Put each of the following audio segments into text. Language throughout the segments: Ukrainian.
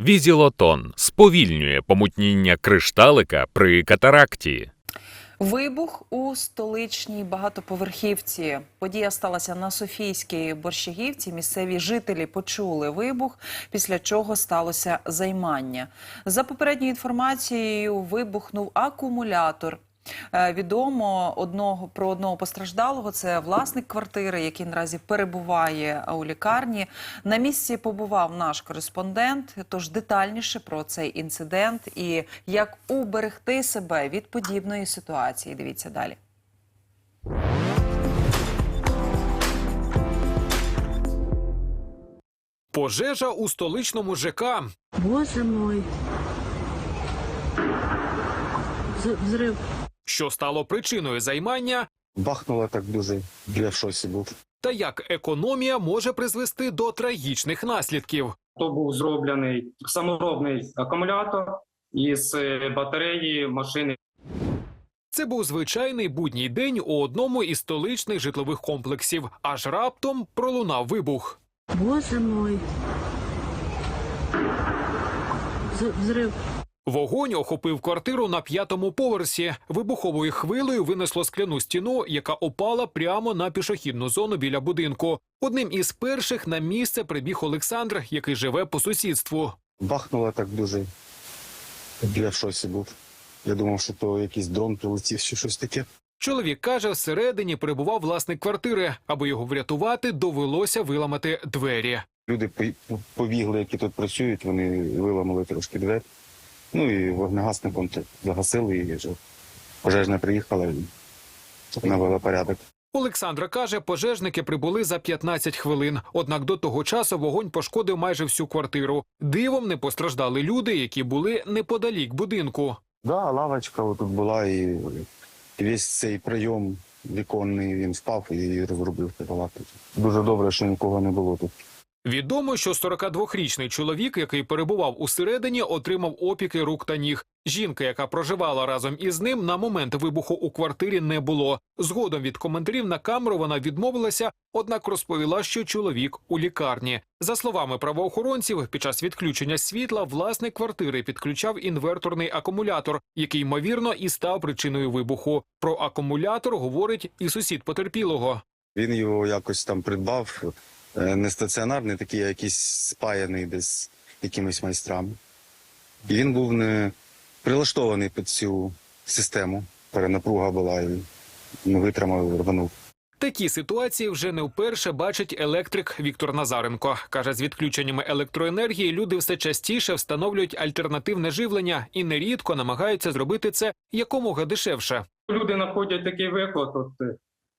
Візілотон сповільнює помутніння кришталика при катаракті. Вибух у столичній багатоповерхівці. Подія сталася на Софійській борщагівці. Місцеві жителі почули вибух, після чого сталося займання. За попередньою інформацією, вибухнув акумулятор. Е, Відомо одного про одного постраждалого. Це власник квартири, який наразі перебуває у лікарні. На місці побував наш кореспондент. Тож детальніше про цей інцидент і як уберегти себе від подібної ситуації. Дивіться далі. Пожежа у столичному ЖК. Боже мой. Взрив. Що стало причиною займання, Бахнуло так дуже, я в був. та як економія може призвести до трагічних наслідків. То був зроблений саморобний акумулятор із е, батареї машини. Це був звичайний будній день у одному із столичних житлових комплексів. Аж раптом пролунав вибух. Боже мой. Взрив. Вогонь охопив квартиру на п'ятому поверсі. Вибуховою хвилею винесло скляну стіну, яка опала прямо на пішохідну зону біля будинку. Одним із перших на місце прибіг Олександр, який живе по сусідству. Бахнуло так дуже, я в був. Я думав, що то якийсь дрон прилетів чи щось таке. Чоловік каже, всередині перебував власник квартири. Аби його врятувати, довелося виламати двері. Люди побігли, які тут працюють, вони виламали трошки двері. Ну і вогнегасником загасили і вже пожежна приїхала навела порядок. Олександра каже, пожежники прибули за 15 хвилин. Однак до того часу вогонь пошкодив майже всю квартиру. Дивом не постраждали люди, які були неподалік будинку. Да, лавочка тут була і весь цей прийом віконний він впав і розробив палату. Дуже добре, що нікого не було тут. Відомо, що 42-річний чоловік, який перебував усередині, отримав опіки рук та ніг. Жінка, яка проживала разом із ним, на момент вибуху у квартирі не було. Згодом від коментарів на камеру вона відмовилася, однак розповіла, що чоловік у лікарні. За словами правоохоронців, під час відключення світла власник квартири підключав інверторний акумулятор, який ймовірно і став причиною вибуху. Про акумулятор говорить і сусід потерпілого. Він його якось там придбав, не стаціонарний, такий, а якийсь спаяний десь якимись майстрами. І він був не прилаштований під цю систему. Перенапруга була і не витримав, і рванув. Такі ситуації вже не вперше бачить електрик Віктор Назаренко. Каже, з відключеннями електроенергії люди все частіше встановлюють альтернативне живлення і нерідко намагаються зробити це якомога дешевше. Люди знаходять такий виклад, от, е,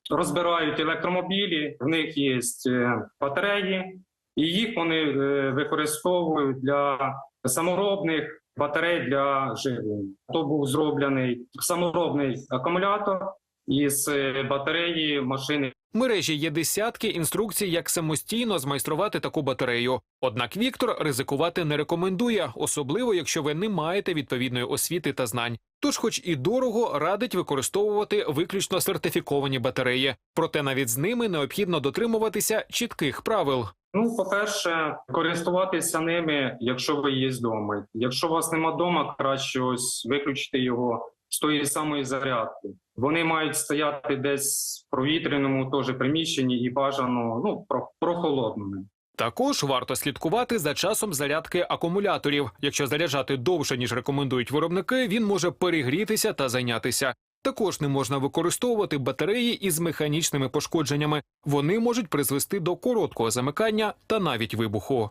розбирають електромобілі, в них є е, батареї, і їх вони е, використовують для саморобних батарей для живлення. То був зроблений саморобний акумулятор із е, батареї машини Мережі є десятки інструкцій, як самостійно змайструвати таку батарею. Однак Віктор ризикувати не рекомендує, особливо якщо ви не маєте відповідної освіти та знань. Тож, хоч і дорого, радить використовувати виключно сертифіковані батареї. Проте навіть з ними необхідно дотримуватися чітких правил. Ну, по-перше, користуватися ними, якщо ви є вдома. Якщо у вас нема вдома, краще ось виключити його з тої самої зарядки. Вони мають стояти десь в провітряному теж приміщенні і бажано ну про- прохолодними. Також варто слідкувати за часом зарядки акумуляторів. Якщо заряджати довше ніж рекомендують виробники, він може перегрітися та зайнятися. Також не можна використовувати батареї із механічними пошкодженнями. Вони можуть призвести до короткого замикання та навіть вибуху.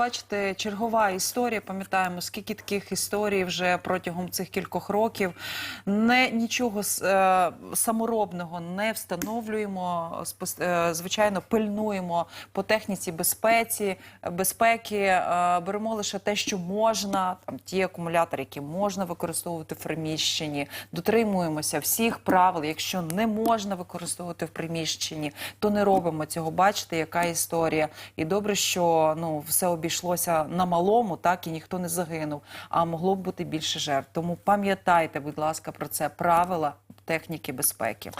Бачите, чергова історія. Пам'ятаємо, скільки таких історій вже протягом цих кількох років. Не нічого е, саморобного не встановлюємо. е, звичайно, пильнуємо по техніці безпеці, безпеки. е, беремо лише те, що можна. Там ті акумулятори, які можна використовувати в приміщенні. Дотримуємося всіх правил. Якщо не можна використовувати в приміщенні, то не робимо цього. Бачите, яка історія. І добре, що ну все обійшлося на малому, так і ніхто не загинув. А могло б бути більше жертв. Тому пам'ятайте, будь ласка, про це правила техніки безпеки.